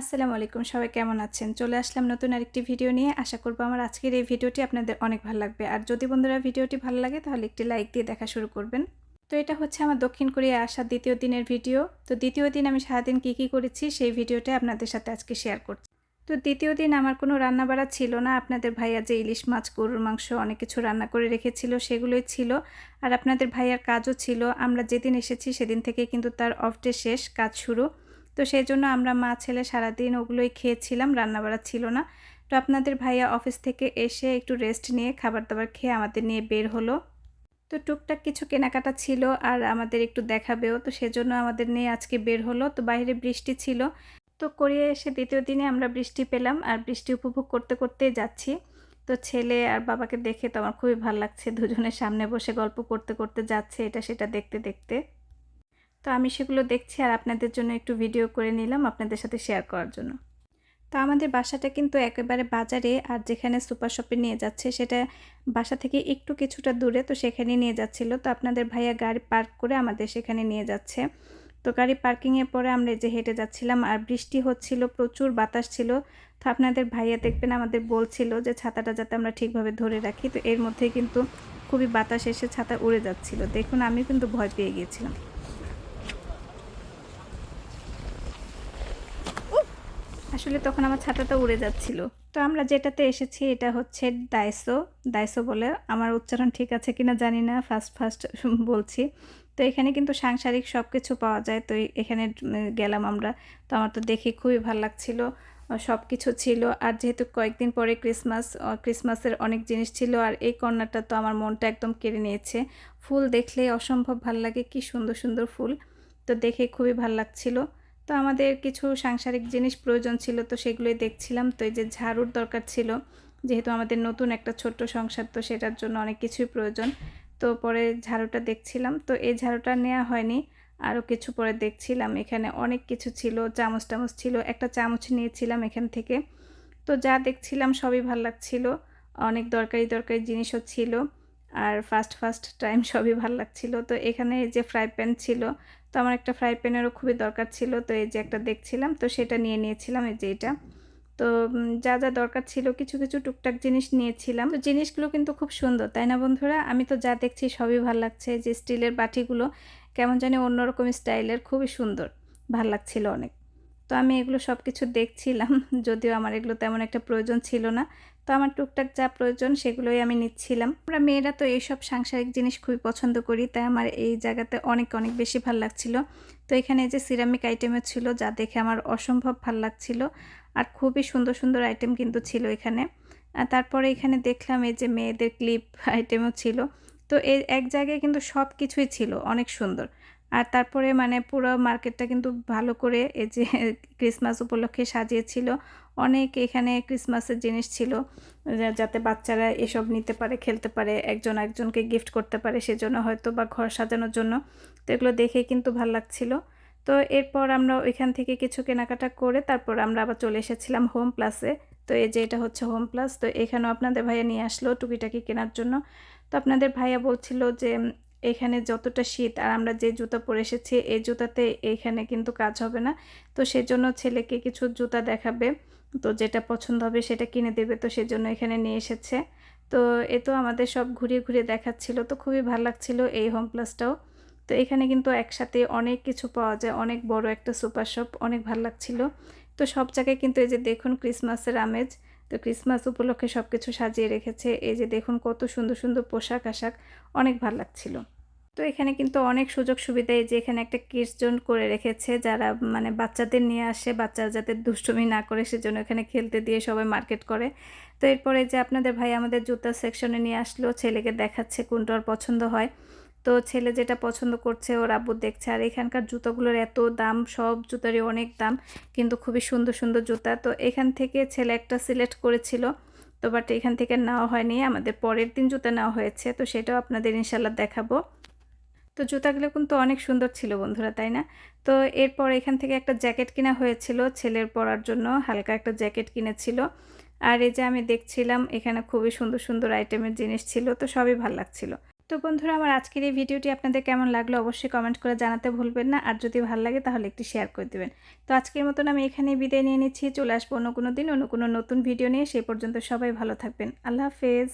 আসসালামু আলাইকুম, সবাই কেমন আছেন? চলে আসলাম নতুন আরেকটি ভিডিও নিয়ে। আশা করব আমার আজকের এই ভিডিওটি আপনাদের অনেক ভালো লাগবে। আর যদি বন্ধুরা ভিডিওটি ভালো লাগে, তাহলে একটি লাইক দিয়ে দেখা শুরু করবেন। তো এটা হচ্ছে আমার দক্ষিণ কোরিয়া আসার দ্বিতীয় দিনের ভিডিও। তো দ্বিতীয় দিন আমি সারাদিন কী কী করেছি, সেই ভিডিওটা আপনাদের সাথে আজকে শেয়ার করছি। তো দ্বিতীয় দিন আমার কোনো রান্নাবাড়া ছিল না। আপনাদের ভাইয়া যে ইলিশ মাছ, গরুর মাংস অনেক কিছু রান্না করে রেখেছিল, সেগুলোই ছিল। আর আপনাদের ভাইয়ার কাজও ছিল। আমরা যেদিন এসেছি, সেদিন থেকে কিন্তু তার অফ ডে শেষ, কাজ শুরু। তো সেই জন্য আমরা মা, ছেলে সারাদিন ওগুলোই খেয়েছিলাম, রান্নাবাড়া ছিল না। তো আপনাদের ভাইয়া অফিস থেকে এসে একটু রেস্ট নিয়ে খাবার দাবার খেয়ে আমাদের নিয়ে বের হলো। তো টুকটাক কিছু কেনাকাটা ছিল আর আমাদের একটু দেখাবেও। তো সেজন্য আমাদের নিয়ে আজকে বের হলো। তো বাইরে বৃষ্টি ছিল। তো কোরিয়া এসে দ্বিতীয় দিনে আমরা বৃষ্টি পেলাম আর বৃষ্টি উপভোগ করতে করতেই যাচ্ছি। তো ছেলে আর বাবাকে দেখে তো আমার খুবই ভালো লাগছে। দুজনের সামনে বসে গল্প করতে করতে যাচ্ছে এটা সেটা দেখতে দেখতে। তো আমি সেগুলো দেখছি আর আপনাদের জন্য একটু ভিডিও করে নিলাম আপনাদের সাথে শেয়ার করার জন্য। তো আমাদের বাসাটা কিন্তু একেবারে বাজারে আর যেখানে সুপার শপে নিয়ে যাচ্ছে সেটা বাসা থেকে একটু কিছুটা দূরে তো সেখানে নিয়ে যাচ্ছিল। তো আপনাদের ভাইয়া গাড়ি পার্ক করে আমাদের সেখানে নিয়ে যাচ্ছে। তো গাড়ি পার্কিংয়ের পরে আমরা যে হেঁটে যাচ্ছিলাম আর বৃষ্টি হচ্ছিল, প্রচুর বাতাস ছিল। তো আপনাদের ভাইয়া দেখবেন আমাদের বলছিল যে ছাতাটা যাতে আমরা ঠিকভাবে ধরে রাখি। তো এর মধ্যে কিন্তু খুবই বাতাস এসে ছাতা উড়ে যাচ্ছিল। দেখুন আমি কিন্তু ভয় পেয়ে গিয়েছিলাম। আসলে তখন আমার ছাতাটা উড়ে যাচ্ছিল। তো আমরা যেটাতে এসেছি এটা হচ্ছে ডাইসো ডাইসো বলে আমার উচ্চারণ ঠিক আছে কিনা জানি না ফার্স্ট ফার্স্ট বলছি। তো এখানে কিন্তু সাংসারিক সব কিছু পাওয়া যায়। তো এখানে গেলাম আমরা। তো আমার তো দেখে খুবই ভালো লাগছিল সব কিছু ছিল। আর যেহেতু কয়েকদিন পরে ক্রিসমাস ক্রিসমাসের অনেক জিনিস ছিল আর এই কর্নারটা তো আমার মনটা একদম কেড়ে নিয়েছে। ফুল দেখলে অসম্ভব ভালো লাগে, কি সুন্দর সুন্দর ফুল। তো দেখে খুবই ভালো লাগছিল। তো আমাদের কিছু সাংসারিক জিনিস প্রয়োজন ছিল, তো সেগুলোই দেখছিলাম। তো এই যে ঝাড়ুর দরকার ছিল, যেহেতু আমাদের নতুন একটা ছোট্ট সংসার, তো সেটার জন্য অনেক কিছুই প্রয়োজন। তো পরে ঝাড়ুটা দেখছিলাম, তো এই ঝাড়ুটা নেওয়া হয়নি। আরও কিছু পরে দেখছিলাম, এখানে অনেক কিছু ছিল, চামচ টামচ ছিল, একটা চামচ নিয়েছিলাম এখান থেকে। তো যা দেখছিলাম সবই ভালো লাগছিল, অনেক দরকারি দরকারি জিনিসও ছিল। আর ফার্স্ট ফার্স্ট টাইম সবই ভালো লাগছিল। তো এখানে যে ফ্রাই প্যান ছিল, তো আমার একটা ফ্রাই প্যানেরও খুবই দরকার ছিল। তো এই যে একটা দেখছিলাম, তো সেটা নিয়ে নিয়েছিলাম এই যে এটা। তো যা যা দরকার ছিল, কিছু কিছু টুকটাক জিনিস নিয়েছিলাম। তো জিনিসগুলো কিন্তু খুব সুন্দর, তাই না বন্ধুরা? আমি তো যা দেখছি সবই ভালো লাগছে। যে স্টিলের বাটিগুলো কেমন জানি অন্যরকম স্টাইলের খুবই সুন্দর, ভালো লাগছিল অনেক। তো আমি এগুলো সব কিছু দেখছিলাম, যদিও আমার এগুলো তেমন একটা প্রয়োজন ছিল না। তো আমার টুকটাক যা প্রয়োজন সেগুলোই আমি নিচ্ছিলাম। আমরা মেয়েরা তো এইসব সাংসারিক জিনিস খুবই পছন্দ করি, তাই আমার এই জায়গাতে অনেক অনেক বেশি ভালো লাগছিল। তো এখানে যে সিরামিক আইটেমও ছিল, যা দেখে আমার অসম্ভব ভালো লাগছিল, আর খুবই সুন্দর সুন্দর আইটেম কিন্তু ছিল এখানে। তারপরে এখানে দেখলাম এই যে মেয়েদের ক্লিপ আইটেমও ছিল। তো এই এক জায়গায় কিন্তু সব কিছুই ছিল, অনেক সুন্দর। আর তারপরে মানে পুরো মার্কেটটা কিন্তু ভালো করে এই যে ক্রিসমাস উপলক্ষে সাজিয়েছিল। অনেক এখানে ক্রিসমাসের জিনিস ছিল যাতে বাচ্চারা এসব নিতে পারে, খেলতে পারে, একজন একজনকে গিফট করতে পারে সেজন্য হয়তো বা ঘর সাজানোর জন্য। তো এগুলো দেখে কিন্তু ভালো লাগছিল। তো এরপর আমরা ওইখান থেকে কিছু কেনাকাটা করে তারপর আমরা আবার চলে এসেছিলাম হোম প্লাসে তো এই যে এটা হচ্ছে হোম প্লাস তো এখানেও আপনাদের ভাইয়া নিয়ে আসলো টুকিটাকি কেনার জন্য। তো আপনাদের ভাইয়া বলছিল যে এখানে যতটা শীত আর আমরা যে জুতা পরে এসেছি, এই জুতাতে এইখানে কিন্তু কাজ হবে না। তো সেজন্য ছেলেকে কিছু জুতা দেখাবে। তো যেটা পছন্দ হবে সেটা কিনে দেবে। তো সেজন্য এখানে নিয়ে এসেছে। তো এ তো আমাদের সব ঘুরিয়ে ঘুরিয়ে দেখাচ্ছিল। তো খুবই ভালো লাগছিল এই হোম প্লাসটাও তো এখানে কিন্তু একসাথে অনেক কিছু পাওয়া যায়। অনেক বড় একটা সুপার শপ অনেক ভালো লাগছিল। তো সব জায়গায় কিন্তু এই যে দেখুন ক্রিসমাসের আমেজ। তো ক্রিসমাস উপলক্ষে সব কিছু সাজিয়ে রেখেছে। এই যে দেখুন কত সুন্দর সুন্দর পোশাক আশাক, অনেক ভালো লাগছিল। তো এখানে কিন্তু অনেক সুযোগ সুবিধা যে এখানে একটা কিডস জোন করে রেখেছে যারা মানে বাচ্চাদের নিয়ে আসে, বাচ্চারা যাতে দুষ্টুমি না করে সেজন্য এখানে খেলতে দিয়ে সবাই মার্কেট করে। তো এরপরে যে আপনাদের ভাই আমাদের জুতার সেকশনে নিয়ে আসলো, ছেলেকে দেখাচ্ছে কোনটার পছন্দ হয়। তো ছেলে যেটা পছন্দ করছে, ওর আব্বু দেখছে। আর এখানকার জুতোগুলোর এত দাম, সব জুতারই অনেক দাম, কিন্তু খুবই সুন্দর সুন্দর জুতা। তো এখান থেকে ছেলে একটা সিলেক্ট করেছিল, তো বাট এখান থেকে নেওয়া হয়নি। আমাদের পরের দিন জুতা নেওয়া হয়েছে, তো সেটাও আপনাদের ইনশাল্লাহ দেখাবো। তো জুতাগুলো কিন্তু অনেক সুন্দর ছিল বন্ধুরা, তাই না? তো এরপর এখান থেকে একটা জ্যাকেট কেনা হয়েছিল ছেলের পরার জন্য, হালকা একটা জ্যাকেট কিনেছিল। আর এই যে আমি দেখছিলাম, এখানে খুবই সুন্দর সুন্দর আইটেমের জিনিস ছিল, তো সবই ভালো লাগছিল। তো বন্ধুরা, আমার আজকের এই ভিডিওটি আপনাদের কেমন লাগল অবশ্যই কমেন্ট করে জানাতে ভুলবেন না। আর যদি ভালো লাগে তাহলে একটি শেয়ার করে দেবেন। তো আজকের মতন আমি এখানেই বিদায় নিয়ে নিচ্ছি। চলে আসব অন্য কোনো দিন, অন্য কোনো নতুন ভিডিও নিয়ে। সেই পর্যন্ত সবাই ভালো থাকবেন। আল্লাহ হাফেজ।